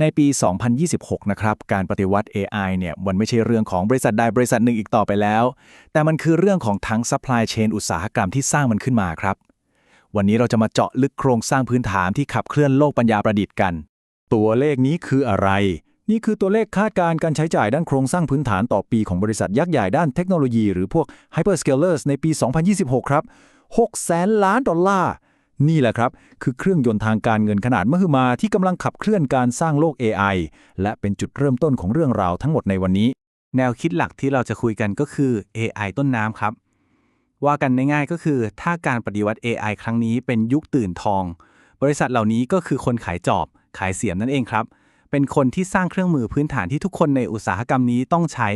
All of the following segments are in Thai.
ในปี 2026 นะครับ การปฏิวัติ AI เนี่ยมันไม่ใช่เรื่องของบริษัทใดบริษัทหนึ่งอีกต่อไปแล้ว แต่มันคือเรื่องของทั้ง supply chain อุตสาหกรรมที่สร้างมันขึ้นมาครับ วันนี้เราจะมาเจาะลึกโครงสร้างพื้นฐานที่ขับเคลื่อนโลกปัญญาประดิษฐ์กัน ตัวเลขนี้คืออะไร นี่คือตัวเลขคาดการณ์การใช้จ่ายด้านโครงสร้างพื้นฐานต่อปีของบริษัทยักษ์ใหญ่ด้านเทคโนโลยีหรือพวก hyperscalers ในปี 2026 ครับ6แสนล้านดอลลาร์ นี่แหละครับ คือเครื่องยนต์ทางการเงินขนาดมหึมาที่กำลังขับเคลื่อนการสร้างโลก AI และเป็นจุดเริ่มต้นของเรื่องราวทั้งหมดในวันนี้ แนวคิดหลักที่เราจะคุยกันก็คือ AI ต้นน้ำครับ ว่ากันง่ายๆก็คือ ถ้าการปฏิวัติ AI ครั้งนี้เป็นยุคตื่นทอง บริษัทเหล่านี้ก็คือคนขายจอบ ขายเสียมนั่นเองครับ เป็นคนที่สร้างเครื่องมือพื้นฐานที่ทุกคนในอุตสาหกรรมนี้ต้องใช้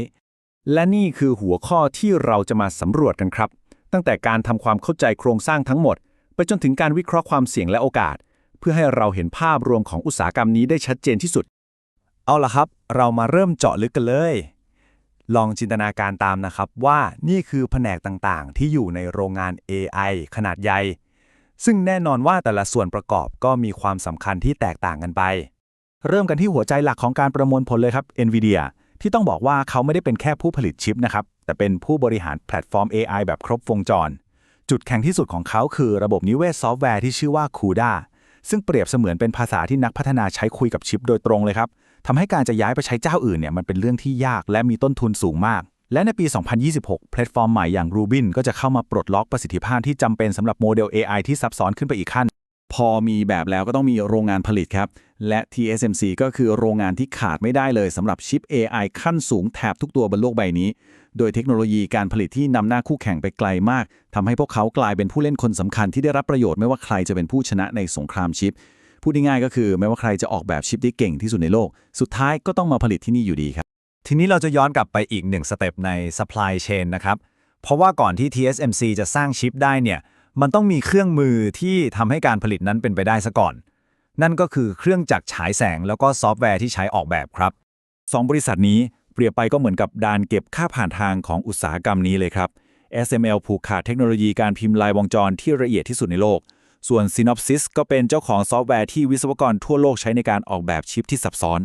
และนี่คือหัวข้อที่เราจะมาสำรวจกันครับ ตั้งแต่การทำความเข้าใจโครงสร้างทั้งหมด ไปจนถึงการวิเคราะห์ความเสี่ยงและโอกาส เพื่อให้เราเห็นภาพรวมของอุตสาหกรรมนี้ได้ชัดเจนที่สุด เอาล่ะครับ เรามาเริ่มเจาะลึกกันเลย ลองจินตนาการตามนะครับว่านี่คือแผนกต่างๆ ที่อยู่ในโรงงาน AI ขนาดใหญ่ ซึ่งแน่นอนว่าแต่ละส่วนประกอบก็มีความสำคัญที่แตกต่างกันไป เริ่มกันที่หัวใจหลักของการประมวลผลเลยครับ NVIDIA ที่ต้องบอกว่าเขาไม่ได้เป็นแค่ผู้ผลิตชิปนะครับ แต่เป็นผู้บริหารแพลตฟอร์ม AI แบบครบวงจร จุดแข็งที่สุดของเขาคือระบบนิเวศซอฟต์แวร์ที่ชื่อว่า CUDA ซึ่งเปรียบเสมือนเป็นภาษาที่นักพัฒนาใช้คุยกับชิปโดยตรงเลยครับทำให้การจะย้ายไปใช้เจ้าอื่นเนี่ยมันเป็นเรื่องที่ยากและมีต้นทุนสูงมาก และในปี 2026 แพลตฟอร์มใหม่อย่าง Rubin ก็จะเข้ามาปลดล็อกประสิทธิภาพที่จำเป็นสำหรับโมเดล AI ที่ซับซ้อนขึ้นไปอีกขั้น พอมีแบบแล้วก็ต้องมีโรงงานผลิตครับ และ TSMC ก็คือโรงงานที่ขาดไม่ได้เลยสำหรับชิป AI ขั้นสูงแทบทุกตัวบนโลกใบนี้ โดยเทคโนโลยีการผลิตที่นำหน้าคู่แข่งไปไกลมากทำให้พวกเขากลายเป็นผู้เล่นคนสำคัญที่ได้รับประโยชน์ไม่ว่าใครจะเป็นผู้ชนะในสงครามชิป พูดง่ายๆก็คือไม่ว่าใครจะออกแบบชิปที่เก่งที่สุดในโลก สุดท้ายก็ต้องมาผลิตที่นี่อยู่ดีครับ ทีนี้เราจะย้อนกลับไปอีกหนึ่งสเต็ปใน supply chain นะครับ เพราะว่าก่อนที่ TSMC จะสร้างชิปได้เนี่ย มันต้องมีเครื่องมือที่ทำให้การผลิตนั้นเป็นไปได้ซะก่อน นั่นก็คือเครื่องจักรฉายแสงแล้วก็ซอฟต์แวร์ที่ใช้ออกแบบครับสองบริษัทนี้ เปรียบไปก็เหมือนกับดานเก็บค่าผ่านทางของอุตสาหกรรมนี้เลยครับ SML ผูกขาดเทคโนโลยีการพิมพ์ลายวงจรที่ละเอียดที่สุดในโลก ส่วน Synopsys ก็เป็นเจ้าของซอฟต์แวร์ที่วิศวกรทั่วโลกใช้ในการออกแบบชิปที่ซับซ้อน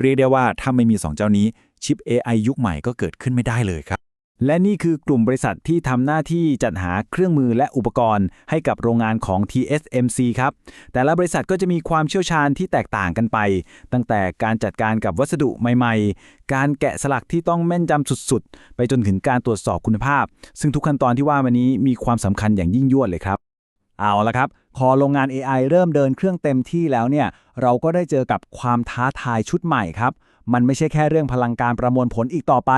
เรียกได้ว่าถ้าไม่มี 2 เจ้านี้ชิป AI ยุคใหม่ก็เกิดขึ้นไม่ได้เลยครับ และนี่คือกลุ่มบริษัทที่ทำหน้าที่จัดหาเครื่องมือและอุปกรณ์ให้กับโรงงานของ TSMC ครับ แต่ละบริษัทก็จะมีความเชี่ยวชาญที่แตกต่างกันไป ตั้งแต่การจัดการกับวัสดุใหม่ๆ การแกะสลักที่ต้องแม่นยำสุดๆ ไปจนถึงการตรวจสอบคุณภาพ ซึ่งทุกขั้นตอนที่ว่ามานี้มีความสำคัญอย่างยิ่งยวดเลยครับ เอาละครับ พอโรงงาน AI เริ่มเดินเครื่องเต็มที่แล้วเนี่ย เราก็ได้เจอกับความท้าทายชุดใหม่ครับ มันไม่ใช่แค่เรื่องพลังการประมวลผลอีกต่อไป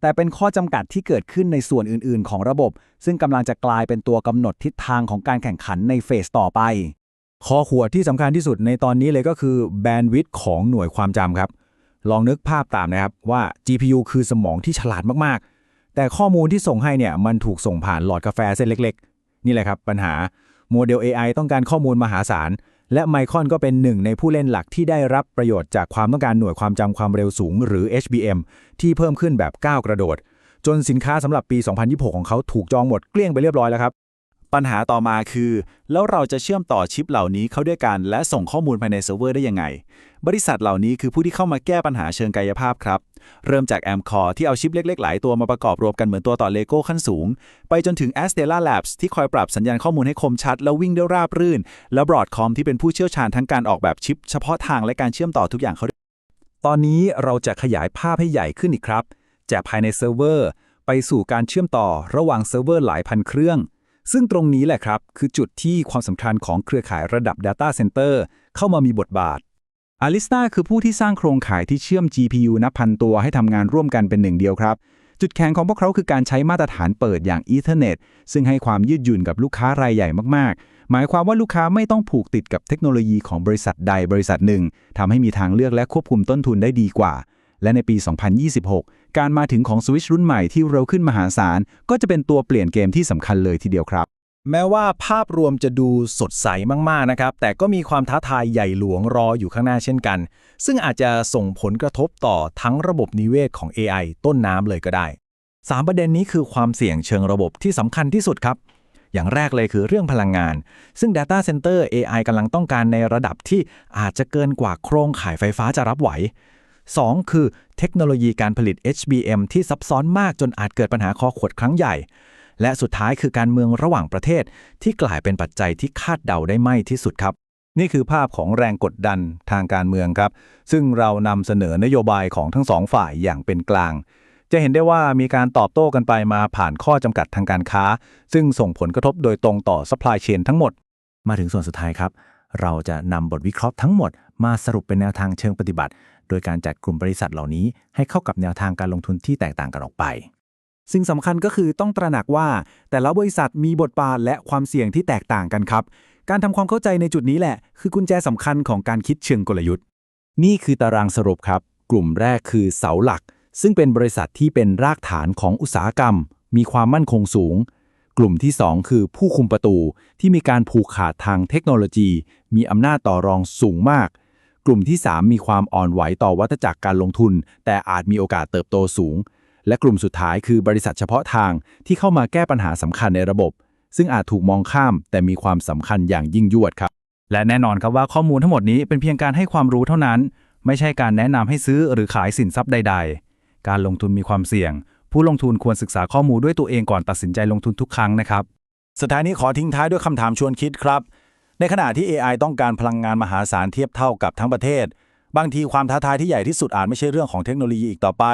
แต่เป็นข้อจำกัดที่เกิดขึ้นในส่วนอื่น ๆ ของระบบ ซึ่งกำลังจะกลายเป็นตัวกำหนดทิศทางของการแข่งขันในเฟสต่อไป ข้อขวดที่สำคัญที่สุดในตอนนี้เลยก็คือแบนด์วิดต์ของหน่วยความจำครับ ลองนึกภาพตามนะครับว่า GPU คือสมองที่ฉลาดมาก ๆ แต่ข้อมูลที่ส่งให้เนี่ยมันถูกส่งผ่านหลอดกาแฟเส้นเล็ก ๆ นี่แหละครับปัญหา โมเดล AI ต้องการข้อมูลมหาศาล และไมคอนก็เป็นหนึ่งในผู้เล่นหลักที่ได้รับประโยชน์จากความต้องการหน่วยความจำความเร็วสูง หรือ HBM ที่เพิ่มขึ้นแบบก้าวกระโดด จนสินค้าสำหรับปี 2026 ของเขาถูกจองหมดเกลี้ยงไปเรียบร้อยแล้วครับ ปัญหาต่อมาคือ แล้วเราจะเชื่อมต่อชิปเหล่านี้เข้าด้วยกันและส่งข้อมูลภายในเซิร์ฟเวอร์ได้ยังไง บริษัทเหล่านี้คือผู้ที่เข้ามาแก้ปัญหาเชิงกายภาพครับ เริ่มจาก a m c o r ที่เอาชิปเล็ก ๆ หลายตัวมาประกอบรวมกันเหมือนตัวต่อเลโก้ขั้นสูง ไปจนถึง Astera Labs ที่คอยปรับสัญญาณข้อมูลให้คมชัด แล้ววิ่งได้ราบรื่น และ Broadcom ที่เป็นผู้เชี่ยวชาญทั้งการออกแบบชิป เฉพาะทางและการเชื่อมต่อทุกอย่างเขาตอนนี้เราจะขยายภาพให้ใหญ่ขึ้นอีกครับจากภายในเซิร์ฟเวอร์ไปสู่การเชื่อมต่อระหว่างเซิร์ฟเวอร์หลายพันเครื่อง ซึ่งตรงนี้แหละครับ คือจุดที่ความสำคัญของเครือข่ายระดับ Data Center เข้ามามีบทบาท a l i s t a คือผู้ที่สร้างโครงข่ายที่เชื่อม GPU นับพันตัวให้ทำงานร่วมกันเป็นหนึ่งเดียวครับ จุดแข็งของพวกเขาคือการใช้มาตรฐานเปิดอย่าง Ethernet ซึ่งให้ความยืดหยุ่นกับลูกค้ารายใหญ่มากๆ หมายความว่าลูกค้าไม่ต้องผูกติดกับเทคโนโลยีของบริษัทใดบริษัทหนึ่งทำให้มีทางเลือกและควบคุมต้นทุนได้ดีกว่า และในปี 2026 การมาถึงของสวิชรุ่นใหม่ที่เร็วขึ้นมหาศาล ก็จะเป็นตัวเปลี่ยนเกมที่สำคัญเลยทีเดียวครับ แม้ว่าภาพรวมจะดูสดใสมาก ๆ นะครับ แต่ก็มีความท้าทายใหญ่หลวงรออยู่ข้างหน้าเช่นกัน ซึ่งอาจจะส่งผลกระทบต่อทั้งระบบนิเวศของ AI ต้นน้ำเลยก็ได้ 3 ประเด็นนี้คือความเสี่ยงเชิงระบบที่สำคัญที่สุดครับอย่างแรกเลยคือเรื่องพลังงาน ซึ่ง Data Center AI กำลังต้องการในระดับที่อาจจะเกินกว่าโครงข่ายไฟฟ้าจะรับไหว 2. คือเทคโนโลยีการผลิต HBM ที่ซับซ้อนมากจนอาจเกิดปัญหาคอขวดครั้งใหญ่ และสุดท้ายคือการเมืองระหว่างประเทศ ที่กลายเป็นปัจจัยที่คาดเดาได้ไม่ที่สุดครับ นี่คือภาพของแรงกดดันทางการเมืองครับ ซึ่งเรานำเสนอนโยบายของทั้งสองฝ่ายอย่างเป็นกลางจะเห็นได้ว่ามีการตอบโต้กันไปมาผ่านข้อจำกัดทางการค้า ซึ่งส่งผลกระทบโดยตรงต่อ supply chain ทั้งหมด มาถึงส่วนสุดท้ายครับ เราจะนำบทวิเคราะห์ทั้งหมดมาสรุปเป็นแนวทางเชิงปฏิบัติ โดยการจัดกลุ่มบริษัทเหล่านี้ให้เข้ากับแนวทางการลงทุนที่แตกต่างกันออกไปสิ่งสำคัญก็คือต้องตระหนักว่า แต่ละบริษัทมีบทบาทและความเสี่ยงที่แตกต่างกันครับ การทำความเข้าใจในจุดนี้แหละ คือกุญแจสำคัญของการคิดเชิงกลยุทธ์ นี่คือตารางสรุปครับ กลุ่มแรกคือเสาหลัก ซึ่งเป็นบริษัทที่เป็นรากฐานของอุตสาหกรรม มีความมั่นคงสูง กลุ่มที่ 2 คือผู้คุมประตูที่มีการผูกขาดทางเทคโนโลยี มีอำนาจต่อรองสูงมาก กลุ่มที่ 3 มีความอ่อนไหวต่อวัฏจักรการลงทุน แต่อาจมีโอกาสเติบโตสูง และกลุ่มสุดท้ายคือบริษัทเฉพาะทางที่เข้ามาแก้ปัญหาสำคัญในระบบ ซึ่งอาจถูกมองข้าม แต่มีความสำคัญอย่างยิ่งยวดครับ และแน่นอนครับว่าข้อมูลทั้งหมดนี้เป็นเพียงการให้ความรู้เท่านั้น ไม่ใช่การแนะนำให้ซื้อหรือขายสินทรัพย์ใด ๆ การลงทุนมีความเสี่ยง ผู้ลงทุนควรศึกษาข้อมูลด้วยตัวเองก่อนตัดสินใจลงทุนทุกครั้งนะครับ สุดท้ายนี้ขอทิ้งท้ายด้วยคำถามชวนคิดครับ ในขณะที่ AI ต้องการพลังงานมหาศาลเทียบเท่ากับทั้งประเทศ บางทีความท้าทายที่ใหญ่ที่สุดอาจไม่ใช่เรื่องของเทคโนโลยีอีกต่อไป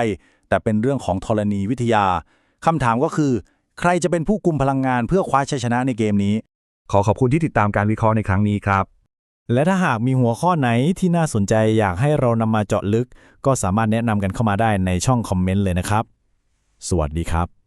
แต่เป็นเรื่องของธรณีวิทยาคำถามก็คือ ใครจะเป็นผู้กุมพลังงานเพื่อคว้าชัยชนะในเกมนี้ ขอขอบคุณที่ติดตามการวิเคราะห์ในครั้งนี้ครับ และถ้าหากมีหัวข้อไหนที่น่าสนใจอยากให้เรานำมาเจาะลึก ก็สามารถแนะนำกันเข้ามาได้ในช่องคอมเมนต์เลยนะครับ สวัสดีครับ